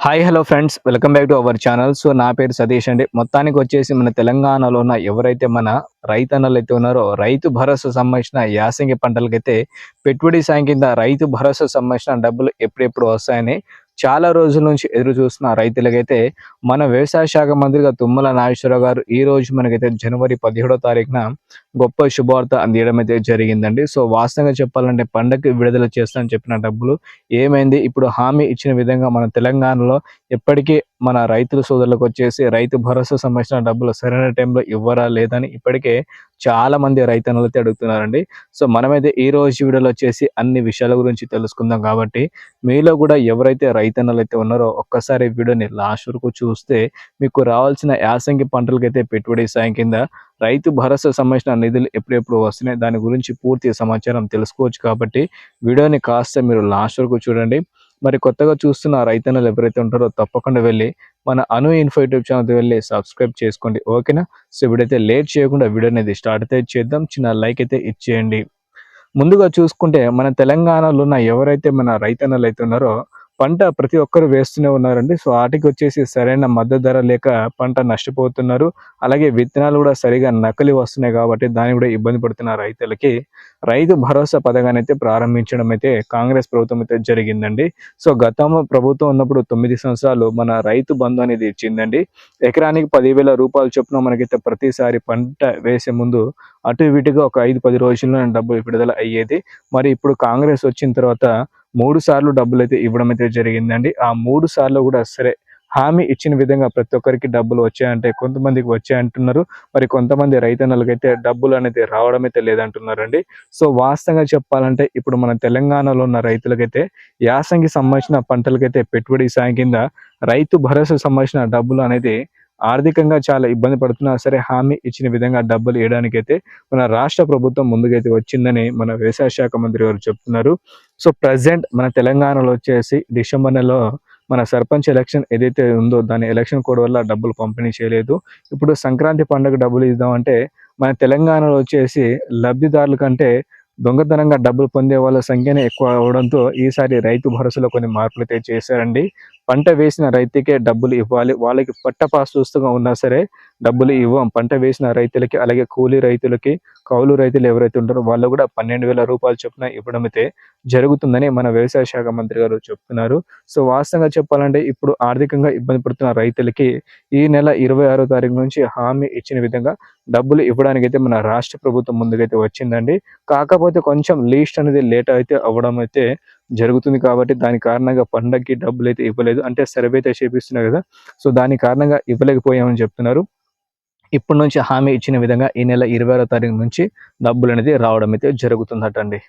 Hi hello friends welcome back to our channel so నా పేరు సతీష్ అండి. మొత్తానికి వచ్చేసి మన తెలంగాణలో ఉన్న ఎవరైతే మన రైతన్నలు అయితే ఉన్నారో రైతు భరోసా సంబంధించిన యాసంగి పంటలకైతే పెట్టుబడి సాయం కింద రైతు భరోసా సంబంధించిన డబ్బులు ఎప్పుడెప్పుడు వస్తాయని చాలా రోజుల నుంచి ఎదురు చూస్తున్న రైతులకైతే మన వ్యవసాయ శాఖ మంత్రిగా తుమ్మల నాగేశ్వరరావు గారు ఈ రోజు మనకైతే జనవరి పదిహేడో తారీఖున గొప్ప శుభవార్త అందియడం అయితే జరిగిందండి. సో వాస్తవంగా చెప్పాలంటే పండగకి విడుదల చేస్తానని చెప్పిన డబ్బులు ఏమైంది? ఇప్పుడు హామీ ఇచ్చిన విధంగా మన తెలంగాణలో ఎప్పటికీ మన రైతుల సోదరులకు వచ్చేసి రైతు భరోసా సంబంధించిన డబ్బులు సరైన టైంలో ఇవ్వరా లేదని ఇప్పటికే చాలా మంది రైతన్నలు అడుగుతున్నారండి. సో మనమైతే ఈ రోజు వీడియోలో వచ్చేసి అన్ని విషయాల గురించి తెలుసుకుందాం కాబట్టి మీలో కూడా ఎవరైతే రైతన్నలు అయితే ఉన్నారో ఒక్కసారి వీడియోని లాస్ట్ వరకు చూస్తే మీకు రావాల్సిన యాసంగి పంటలకైతే పెట్టుబడి సాయం కింద రైతు భరోసా సంబంధించిన నిధులు ఎప్పుడెప్పుడు వస్తున్నాయి? దాని గురించి పూర్తి సమాచారం తెలుసుకోవచ్చు కాబట్టి వీడియోని కాస్త మీరు లాస్ట్ వరకు చూడండి. మరి కొత్తగా చూస్తున్న రైతన్నలు ఎవరైతే ఉంటారో తప్పకుండా వెళ్ళి మన అను ఇన్ఫో యూట్యూబ్ ఛానల్కి వెళ్ళి సబ్స్క్రైబ్ చేసుకోండి ఓకేనా? సో ఇప్పుడైతే లేట్ చేయకుండా వీడియో అనేది స్టార్ట్ అయితే చేద్దాం చిన్న లైక్ అయితే ఇచ్చేయండి. ముందుగా చూసుకుంటే మన తెలంగాణలో ఉన్న ఎవరైతే మన రైతన్నలు అయితే ఉన్నారో పంట ప్రతి ఒక్కరు వేస్తూనే ఉన్నారండి. సో వాటికి వచ్చేసి సరైన మద్దతు ధర లేక పంట నష్టపోతున్నారు. అలాగే విత్తనాలు కూడా సరిగా నకలి వస్తున్నాయి కాబట్టి దాన్ని కూడా ఇబ్బంది పడుతున్న రైతులకి రైతు భరోసా పథకాన్ని అయితే ప్రారంభించడం అయితే కాంగ్రెస్ ప్రభుత్వం అయితే జరిగిందండి. సో గతంలో ప్రభుత్వం ఉన్నప్పుడు తొమ్మిది సంవత్సరాలు మన రైతు బంధు అనేది ఇచ్చిందండి. ఎకరానికి పదివేల రూపాయలు చొప్పున మనకైతే ప్రతిసారి పంట వేసే ముందు అటు ఇటుగా ఒక ఐదు పది రోజుల్లో డబ్బులు విడుదల అయ్యేది. మరి ఇప్పుడు కాంగ్రెస్ వచ్చిన తర్వాత మూడు సార్లు డబ్బులు అయితే ఇవ్వడం అయితే జరిగిందండి. ఆ మూడు సార్లు కూడా సరే హామీ ఇచ్చిన విధంగా ప్రతి ఒక్కరికి డబ్బులు వచ్చాయంటే కొంతమందికి వచ్చాయంటున్నారు మరి కొంతమంది రైతన్నలకైతే డబ్బులు అనేది రావడం అయితే లేదంటున్నారండి. సో వాస్తవంగా చెప్పాలంటే ఇప్పుడు మన తెలంగాణలో ఉన్న రైతులకైతే యాసంగి సంబంధించిన పంటలకైతే పెట్టుబడి సాయం కింద రైతు భరోసా సంబంధించిన డబ్బులు అనేది ఆర్థికంగా చాలా ఇబ్బంది పడుతున్నా సరే హామీ ఇచ్చిన విధంగా డబ్బులు ఇవ్వడానికైతే మన రాష్ట్ర ప్రభుత్వం ముందుకైతే వచ్చిందని మన వ్యవసాయ శాఖ మంత్రి గారు చెప్తున్నారు. సో ప్రజెంట్ మన తెలంగాణలో వచ్చేసి డిసెంబర్ నెలలో మన సర్పంచ్ ఎలక్షన్ ఏదైతే ఉందో దాని ఎలక్షన్ కోడ్ వల్ల డబ్బులు పంపిణీ చేయలేదు. ఇప్పుడు సంక్రాంతి పండుగ డబ్బులు ఇద్దామంటే మన తెలంగాణలో వచ్చేసి లబ్ధిదారుల కంటే దొంగతనంగా డబ్బులు పొందే వాళ్ళ సంఖ్యనే ఎక్కువ అవడంతో ఈసారి రైతు భరోసాలో కొన్ని మార్పులు అయితే చేశారండి. పంట వేసిన రైతుకే డబ్బులు ఇవ్వాలి. వాళ్ళకి పట్టపాస్తుగా ఉన్నా సరే డబ్బులు ఇవ్వం. పంట వేసిన రైతులకి అలాగే కూలీ రైతులకి కౌలు రైతులు ఎవరైతే ఉంటారో వాళ్ళు కూడా పన్నెండు వేల రూపాయలు చొప్పున ఇవ్వడం అయితే జరుగుతుందని మన వ్యవసాయ శాఖ మంత్రి గారు చెప్తున్నారు. సో వాస్తవంగా చెప్పాలంటే ఇప్పుడు ఆర్థికంగా ఇబ్బంది పడుతున్న రైతులకి ఈ నెల ఇరవై ఆరో తారీఖు నుంచి హామీ ఇచ్చిన విధంగా డబ్బులు ఇవ్వడానికి అయితే మన రాష్ట్ర ప్రభుత్వం ముందుకైతే వచ్చిందండి. కాకపోతే కొంచెం లీస్ట్ అనేది లేట్ అయితే అవ్వడం అయితే జరుగుతుంది కాబట్టి దాని కారణంగా పండగకి డబ్బులు అయితే ఇవ్వలేదు. అంటే సర్వే అయితే చేపిస్తున్నారు కదా. సో దాని కారణంగా ఇవ్వలేకపోయామని చెప్తున్నారు. ఇప్పటి నుంచి హామీ ఇచ్చిన విధంగా ఈ నెల ఇరవై ఆరో తారీఖు నుంచి డబ్బులు అనేది రావడం అయితే జరుగుతుందటండి.